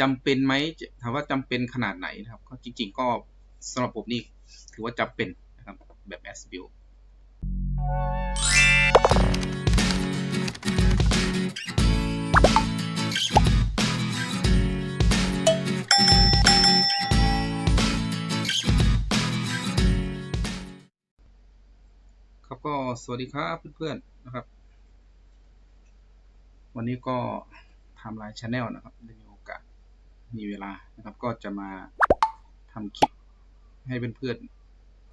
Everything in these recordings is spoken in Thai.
จำเป็นไหมถามว่าจำเป็นขนาดไหนนะครับ ก็จริง ๆ ก็สำหรับผมนี่ถือว่าจำเป็นนะครับแบบ as build ครับก็สวัสดีครับเพื่อนๆนะครับ วันนี้ก็ทำไลน์ชาแนลนะครับได้มีโมีเวลานะครับ ก็จะมาทำคลิปให้เพื่อน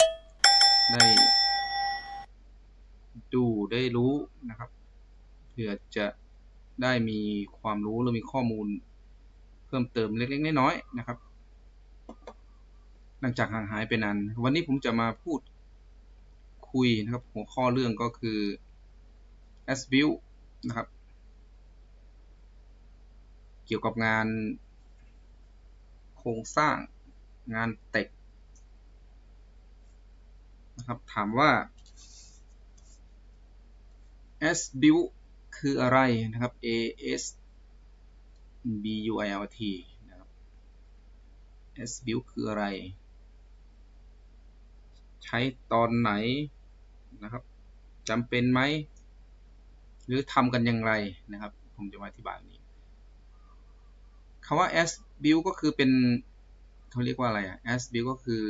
ๆ ได้ดูได้รู้นะครับ เพื่อจะได้มีความรู้หรือมีข้อมูลเพิ่มเติมเล็กๆน้อยๆนะครับ หลังจากห่างหายไปนานวันนี้ผมจะมาพูดคุยนะครับ หัวข้อเรื่องก็คือ as b u i l นะครับ เกี่ยวกับงาน โครงสร้างงานเต็กนะครับ ถามว่า S build คืออะไรนะครับ a s b u i l t นะครับ S build คืออะไร ใช้ตอนไหนนะครับจำเป็นไหม หรือทำกันอย่างไรนะครับ ผมจะมาอธิบายนี้ คำว่า as build ก็คือเป็นเขาเรียกว่าอะไรอะ as build ก็คือ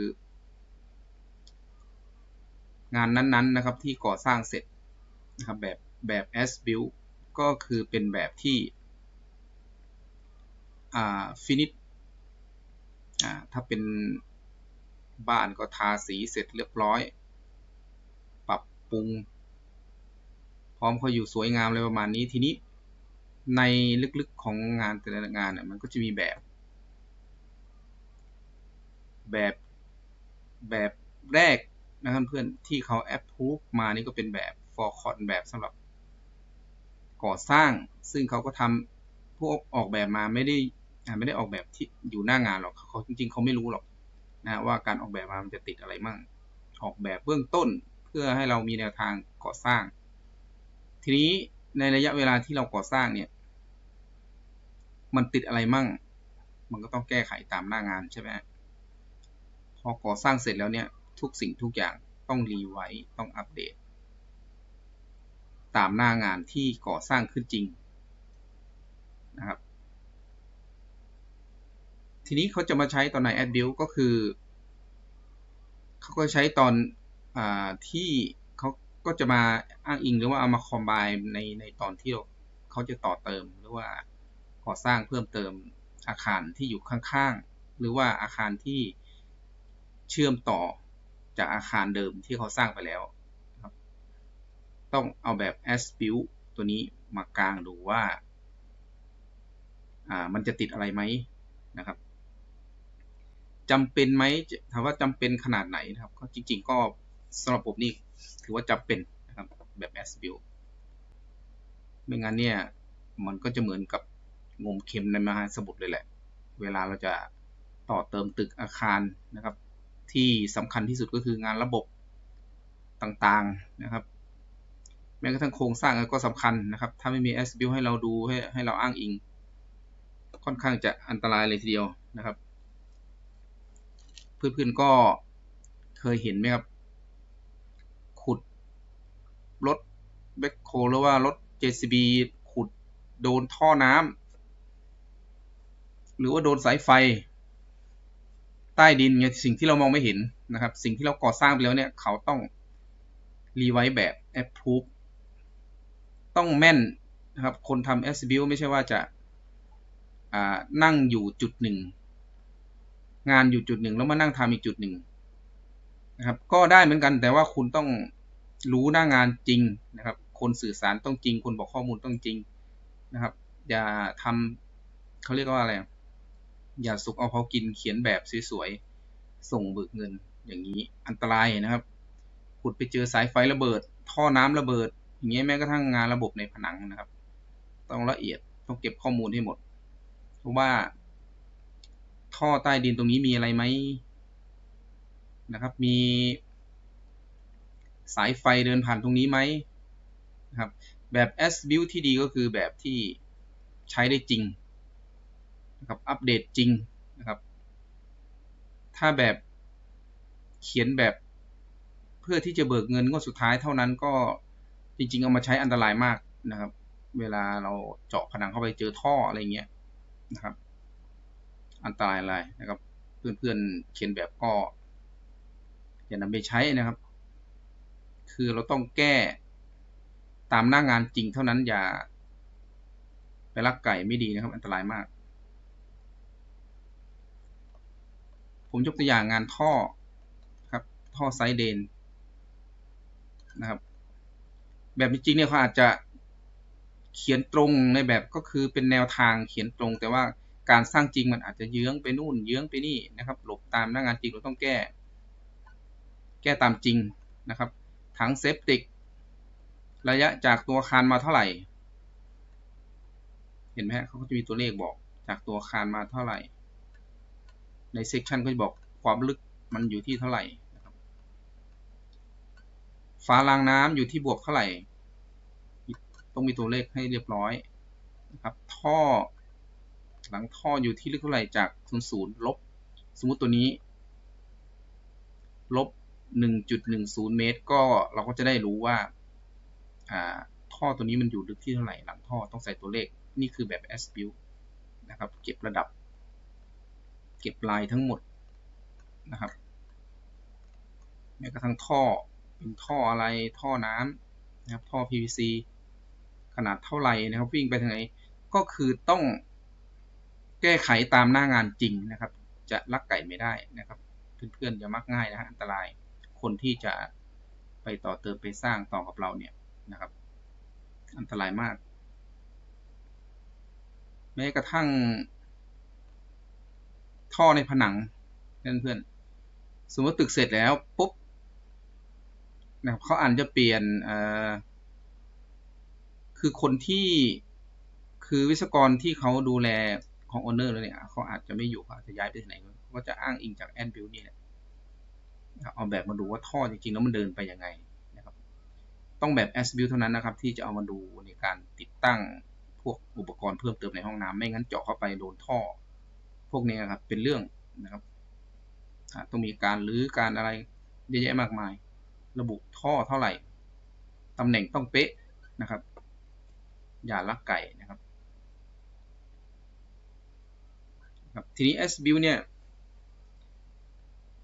งานนั้นๆนะครับที่ก่อสร้างเสร็จนะครับแบบแบบ as build ก็คือเป็นแบบที่ อ่า finish อ่าถ้าเป็นบ้านก็ทาสีเสร็จเรียบร้อย ปรับปรุง พร้อมเขาอยู่สวยงามเลยประมาณนี้ทีนี้ ในลึกๆของงานแต่ละงานเนี่ยมันก็จะมีแบบ แบบแบบแรกนะครับเพื่อนที่เขา approve มานี่ก็เป็นแบบ for con แบบสำหรับก่อสร้าง ซึ่งเขาก็ทำพวกออกแบบมาไม่ได้ไม่ได้ออกแบบที่อยู่หน้างานหรอกเขาจริงๆเขาไม่รู้หรอกนะว่าการออกแบบมามันจะติดอะไรมั่งออกแบบเบื้องต้นเพื่อให้เรามีแนวทางก่อสร้าง ทีนี้ ในระยะเวลาที่เราก่อสร้างเนี่ย มันติดอะไรมั่ง มันก็ต้องแก้ไขตามหน้างานใช่ไหมพอก่อสร้างเสร็จแล้วเนี่ย ทุกสิ่งทุกอย่างต้องรีไว้ต้องอัปเดต ตามหน้างานที่ก่อสร้างขึ้นจริงนะครับ ทีนี้เขาจะมาใช้ตอนไหน add build ก็คือ เขาก็ใช้ตอนอที่ ก็จะมาอ้างอิงหรือว่าเอามาคอมไบในในตอนที่เขาจะต่อเติมหรือว่าก่อสร้างเพิ่มเติมอาคารที่อยู่ข้างๆ หรือว่าอาคารที่เชื่อมต่อจากอาคารเดิมที่เขาสร้างไปแล้วครับต้องเอาแบบ as build ตัวนี้มากลางดูว่าอ่ามันจะติดอะไรไหมนะครับจำเป็นไหมถามว่าจำเป็นขนาดไหนนะครับ ก็จริง ๆ ก็ สำหรับผมนี่ถือว่าจำเป็นนะครับแบบ as build ไม่งั้นเนี่ย มันก็จะเหมือนกับงมเข็มในมหาสมุทรเลยแหละ เวลาเราจะต่อเติมตึกอาคารนะครับ ที่สำคัญที่สุดก็คืองานระบบต่างๆนะครับ แม้กระทั่งโครงสร้างก็สำคัญนะครับ ถ้าไม่มี S build ให้เราดูให้ให้เราอ้างอิง ค่อนข้างจะอันตรายเลยทีเดียวนะครับ เพื่อนๆก็เคยเห็นไหมครับ ขุดรถ แบคโคหรือว่ารถ JCB ขุดโดนท่อน้ำหรือว่าโดนสายไฟ ใต้ดินเนี่ยสิ่งที่เรามองไม่เห็นนะครับ สิ่งที่เราก่อสร้างไปแล้วเนี่ย เขาต้องรีไวซ์แบบ approve ต้องแม่นนะครับ คนทำ s b u i l ไม่ใช่ว่าจะนั่งอยู่จุดหนึ่ง งานอยู่จุดหนึ่งแล้วมานั่งทำอีกจุดหนึ่งนะครับ ก็ได้เหมือนกันแต่ว่าคุณต้อง รู้หน้างานจริงนะครับ คนสื่อสารต้องจริง คนบอกข้อมูลต้องจริงนะครับ อย่าทำเขาเรียกว่าอะไร อย่าสุกเอาเขากินเขียนแบบสวยๆ ส่งเบิกเงินอย่างนี้อันตรายนะครับขุดไปเจอสายไฟระเบิด ท่อน้ำระเบิด อย่างเงี้ยแม้กระทั่งงานระบบในผนังนะครับ ต้องละเอียดต้องเก็บข้อมูลให้หมด เพราะว่า ท่อใต้ดินตรงนี้มีอะไรไหมนะครับ มี สายไฟเดินผ่านตรงนี้ไหมนะครับแบบ S build ที่ดีก็คือแบบที่ใช้ได้จริงนะครับอัปเดตจริงนะครับ ถ้าแบบเขียนแบบเพื่อที่จะเบิกเงินงวดสุดท้ายเท่านั้นก็จริง ๆ เอามาใช้อันตรายมากนะครับ เวลาเราเจาะผนังเข้าไปเจอท่ออะไรเงี้ยนะครับ อันตรายอะไรนะครับ เพื่อนๆเขียนแบบก็อย่านำไปใช้นะครับ คือเราต้องแก้ตามหน้างานจริงเท่านั้นอย่า ไปลักไก่ไม่ดีนะครับ อันตรายมาก ผมยกตัวอย่างงานท่อครับ ท่อไซเดนนะครับ แบบจริงๆเนี่ยเขาอาจจะเขียนตรงในแบบก็คือเป็นแนวทางเขียนตรง แต่ว่าการสร้างจริงมันอาจจะเยื้องไปนู่น เยื้องไปนี่นะครับ หลบตามหน้างานจริงเราต้องแก้ แก้ตามจริงนะครับ ถังเซฟติก ระยะจากตัวคานมาเท่าไหร่ เห็นไหมเขาก็จะมีตัวเลขบอกจากตัวคานมาเท่าไหร่ ในเซกชันก็จะบอกความลึกมันอยู่ที่เท่าไหร่ฝารางน้ำอยู่ที่บวกเท่าไหร่ ต้องมีตัวเลขให้เรียบร้อยนะครับ ท่อ หลังท่ออยู่ที่ลึกเท่าไหร่จากศูนย์ศูนย์ลบ สมมุติตัวนี้ ลบ 1.10 เมตร ก็เราก็จะได้รู้ว่าท่อตัวนี้มันอยู่ลึกที่เท่าไหร่หลังท่อต้องใส่ตัวเลขนี่คือแบบ S build นะครับ เก็บระดับ เก็บลายทั้งหมดนะครับแม้กระทั่งท่อเป็นท่ออะไรท่อน้ำนะครับท่อ PVC ขนาดเท่าไหร่นะครับวิ่งไปทางไหนก็คือต้องแก้ไขตามหน้างานจริงนะครับ จะลักไก่ไม่ได้นะครับ เพื่อนๆอย่ามักง่ายนะฮะอันตราย คนที่จะไปต่อเติมไปสร้างต่อกับเราเนี่ยนะครับ อันตรายมาก แม้กระทั่ง ท่อในผนังเพื่อนๆสมมติตึกเสร็จแล้วปุ๊บนะครับเขาอาจจะเปลี่ยนคือคนที่คือวิศวกรที่เขาดูแลของโอเนอร์แล้วเนี่ยเขาอาจจะไม่อยู่เขาอาจจะย้ายไปไหนก็จะอ้างอิงจากแอนบิลนี่แหละ เอาแบบมาดูว่าท่อจริงๆแล้วมันเดินไปยังไงนะครับ ต้องแบบ s b u i l เท่านั้นนะครับ ที่จะเอามาดูในการติดตั้งพวกอุปกรณ์เพิ่มเติมในห้องน้ำไม่งั้นเจาะเข้าไปโดนท่อ พวกนี้นครับ เป็นเรื่องนะครับต้องมีการรื้อการอะไรเยอะแยะมากมาย ระบุท่อเท่าไหร่ตำแหน่งต้องเป๊ะนะครับ อย่าลักไก่นะครับครับทีนี้ S build เนี่ย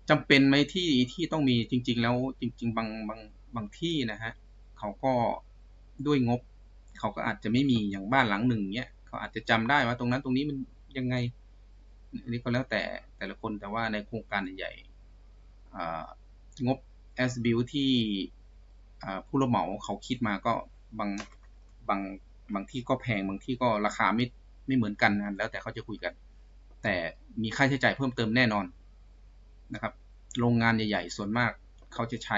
จำเป็นไหมที่ที่ต้องมีจริง ๆ แล้วจริง ๆ บางบางบางที่นะฮะเขาก็ด้วยงบ เขาก็อาจจะไม่มีอย่างบ้านหลังหนึ่งเนี้ยเขาอาจจะจำได้ว่าตรงนั้นตรงนี้มันยังไงอันนี้ก็แล้วแต่แต่ละคนแต่ว่าในโครงการใหญ่งบ S build ที่ผู้รับเหมาเขาคิดมาก็บางบางบางที่ก็แพงบางที่ก็ราคาไม่ไม่เหมือนกันนะแล้วแต่เขาจะคุยกัน แต่มีค่าใช้จ่ายเพิ่มเติมแน่นอน นะครับ โรงงานใหญ่ๆ ส่วนมากเขาจะใช้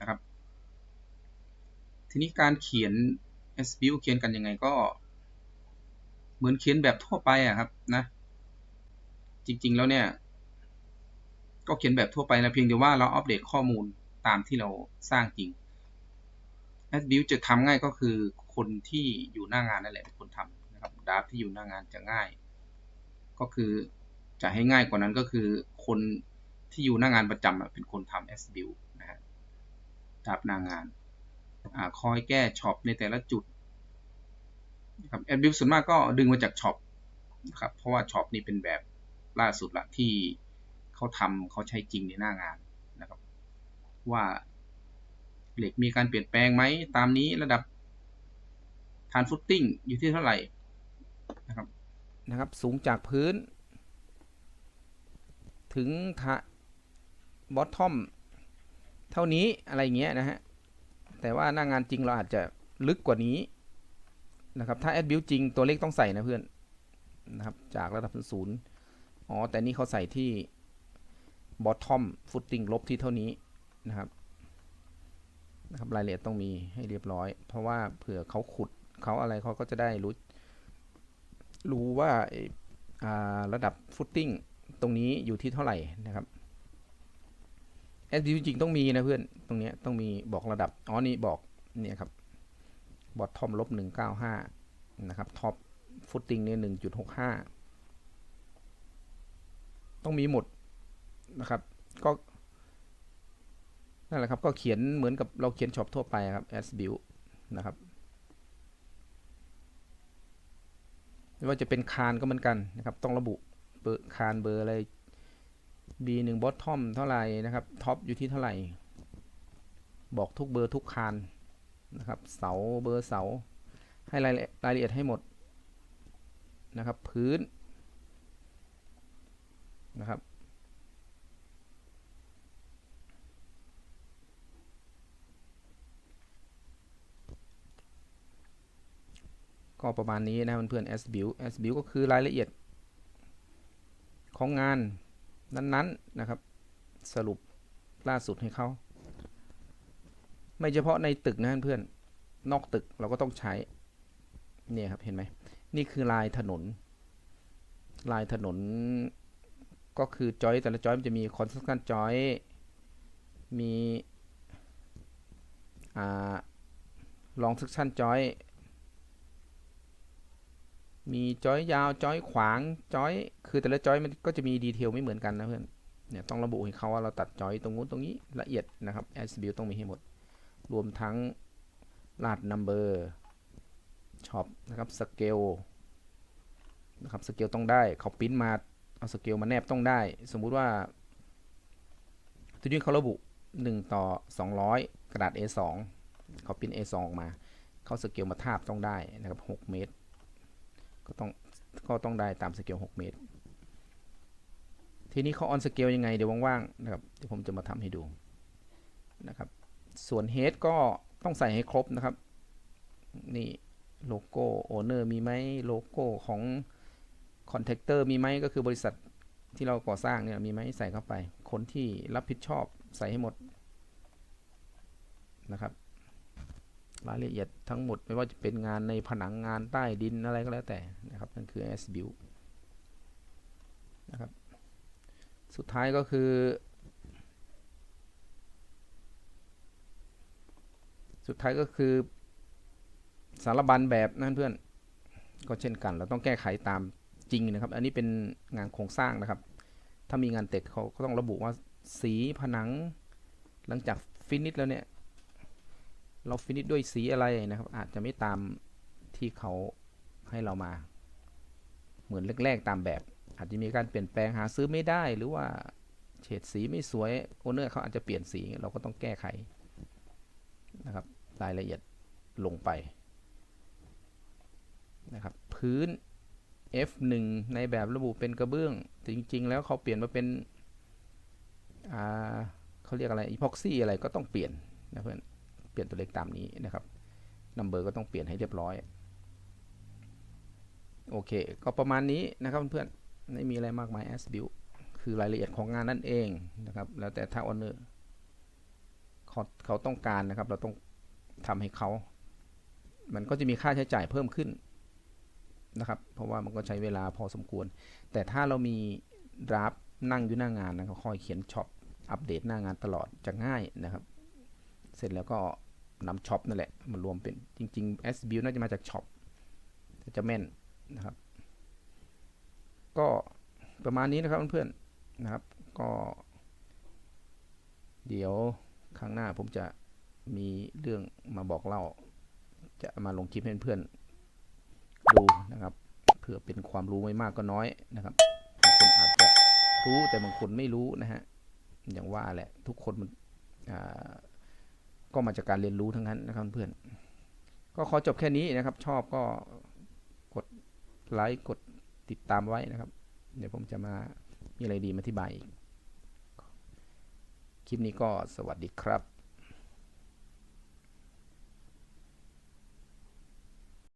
นะครับ ทีนี้การเขียน s b u เขียนกันยังไงก็ เหมือนเขียนแบบทั่วไปอะครับนะ จริงๆแล้วเนี่ย ก็เขียนแบบทั่วไปนะเพียงแต่ว่าเราอัปเดตข้อมูลตามที่เราสร้างจริง a d b u จะทำง่ายก็คือคนที่อยู่หน้างานนั่นแหละเป็นคนทำนะครับดาฟที่อยู่หน้างานจะง่าย ก็คือจะให้ง่ายกว่านั้นก็คือคน ที่อยู่หน้างานประจำเป็นคนทำ s b u i l d นะฮะดาฟหน้างานอคอยแก้ช็อปในแต่ละจุดครับ s b u i l d ส่วนมากก็ดึงมาจากช็อปนะครับเพราะว่าช็อปนี่เป็นแบบล่าสุดละที่เขาทำเขาใช้จริงในหน้างานนะครับ ว่าเหล็กมีการเปลี่ยนแปลงไหมตามนี้ระดับฐานฟุตติ้งอยู่ที่เท่าไหร่นะครับนะครับ สูงจากพื้น ถึงทะ บอททอมเท่านี้อะไรเงี้ยนะฮะ แต่ว่าหน้างานจริงเราอาจจะลึกกว่านี้นะครับถ้าแอดบิวจริงตัวเลขต้องใส่นะเพื่อนนะครับจากระดับศูนย์อ๋อ แต่นี่เขาใส่ที่บอททอมฟุตติ้งลบที่เท่านี้นะครับนะครับรายละเอียดต้องมีให้เรียบร้อย เพราะว่าเผื่อเขาขุดเขาอะไรเขาก็จะได้รู้ รู้ว่าระดับฟุตติ้งตรงนี้อยู่ที่เท่าไหร่นะครับ แอดจริงต้องมีนะเพื่อน ตรงนี้ต้องมีบอกระดับ อ๋อ นี่บอกเนี่ยครับบอททอมลบหนึ่งเก้าห้านะครับท็อปฟุตติ้งเนี่ยหนึ่งจุดหกห้าต้องมีหมดนะครับ ก็นั่นแหละครับ ก็เขียนเหมือนกับเราเขียนช็อปทั่วไปครับ as build นะครับไม่ว่าจะเป็นคานก็เหมือนกันนะครับ ต้องระบุเบอร์คานเบอร์อะไร B 1 bottom เท่าไหร่นะครับท็อปอยู่ที่เท่าไหร่ บอกทุกเบอร์ทุกคานนะครับเสาเบอร์เสา ให้รายละรายละเอียดให้หมดนะครับพื้นนะครับก็ประมาณนี้นะเพื่อนๆ S build S build ก็คือรายละเอียดของงาน นั้นๆนะครับ สรุปล่าสุดให้เขาไม่เฉพาะในตึกนะเพื่อนนอกตึกเราก็ต้องใช้เนี่ยครับเห็นไหมนี่คือลายถนน ลายถนนก็คือจอยแต่ละจอยมันจะมีคอนสแตนต์จอยมีอลอง e c กชันจอย มีจอยยาวจอยขวางจอย คือแต่ละจอยมันก็จะมีดีเทลไม่เหมือนกันนะเพื่อนเนี่ยต้องระบุให้เขาว่าเราตัดจอยตรงนู้นตรงนี้ละเอียดนะครับ as build ต้องมีให้หมด รวมทั้งลาด number ช็อปนะครับสเกลนะครับสเกลต้องได้เขาปริ้นมาเอาสเกลมาแนบต้องได้ สมมุติว่าทีนี้เขาระบุ 1 ต่อ 200 กระดาษ A2 เขาปิ้น A2 ออกมา เขาสเกลมาทาบต้องได้นะครับ 6 เมตร ก็ต้องก็ต้องได้ตามสเกล6 เมตร ทีนี้เขาออนสเกลยังไงเดี๋ยวว่างๆนะครับเดี๋ยวผมจะมาทำให้ดูนะครับ ส่วน head ก็ต้องใส่ให้ครบนะครับ นี่โลโก้โอเนอร์มีไหมโลโก้ของคอนแทคเตอร์มีไหมก็คือบริษัทที่เราก่อสร้างเนี่ยมีไหมใส่เข้าไป คนที่รับผิดชอบใส่ให้หมดนะครับ รายละเอียดทั้งหมดไม่ว่าจะเป็นงานในผนังงานใต้ดินอะไรก็แล้วแต่นะครับนั่นคือ S build นะครับสุดท้ายก็คือ สุดท้ายก็คือสารบัญแบบนั่นเพื่อนก็เช่นกัน เราต้องแก้ไขตามจริงนะครับ อันนี้เป็นงานโครงสร้างนะครับ ถ้ามีงานเต็กเขาก็ต้องระบุว่าสีผนัง หลังจากฟินิชแล้วเนี่ย เราฟินิชด้วยสีอะไรนะครับ อาจจะไม่ตามที่เขาให้เรามา เหมือนแรกๆตามแบบ อาจจะมีการเปลี่ยนแปลงหาซื้อไม่ได้หรือว่าเฉดสีไม่สวยโอเนอร์เขาอาจจะเปลี่ยนสีเราก็ต้องแก้ไขนะครับรายละเอียดลงไปนะครับพื้น F1 ในแบบระบุเป็นกระเบื้อง จริง ๆ แล้วเขาเปลี่ยนมาเป็นอ่าเขาเรียกอะไรอีพ็อกซี่อะไรก็ต้องเปลี่ยนนะเพื่อน ปลี่ยนตัวเลขตามนี้นะครับนัมเบอร์ก็ต้องเปลี่ยนให้เรียบร้อย โอเค ก็ประมาณนี้นะครับเพื่อนไม่มีอะไรมากมาย as build คือรายละเอียดของงานนั่นเองนะครับ แล้วแต่ถ้าออเนอร์เขาเขาต้องการนะครับ เราต้องทำให้เขา มันก็จะมีค่าใช้จ่ายเพิ่มขึ้นนะครับ เพราะว่ามันก็ใช้เวลาพอสมควร แต่ถ้าเรามีดราฟนั่งอยู่หน้างานนะก็คอยเขียนช็อปอัปเดตหน้างานตลอดจะง่ายนะครับ เสร็จแล้วก็ นำช็อปนั่นแหละมารวมเป็นจริงๆ S build น่าจะมาจากช็อปจะแม่นนะครับ ก็ประมาณนี้นะครับเพื่อนๆนะครับ ก็ เดี๋ยวครั้งหน้าผมจะมีเรื่องมาบอกเล่า จะมาลงคลิปให้เพื่อนดูนะครับ เพื่อเป็นความรู้ไม่มากก็น้อยนะครับบางคนอาจจะรู้แต่บางคนไม่รู้นะฮะอย่างว่าแหละทุกคนมัน ก็มาจากการเรียนรู้ทั้งนั้นนะครับเพื่อน ก็ขอจบแค่นี้นะครับ ชอบก็กดไลค์กดติดตามไว้นะครับ เดี๋ยวผมจะมามีอะไรดีมาอธิบายอีก คลิปนี้ก็สวัสดีครับ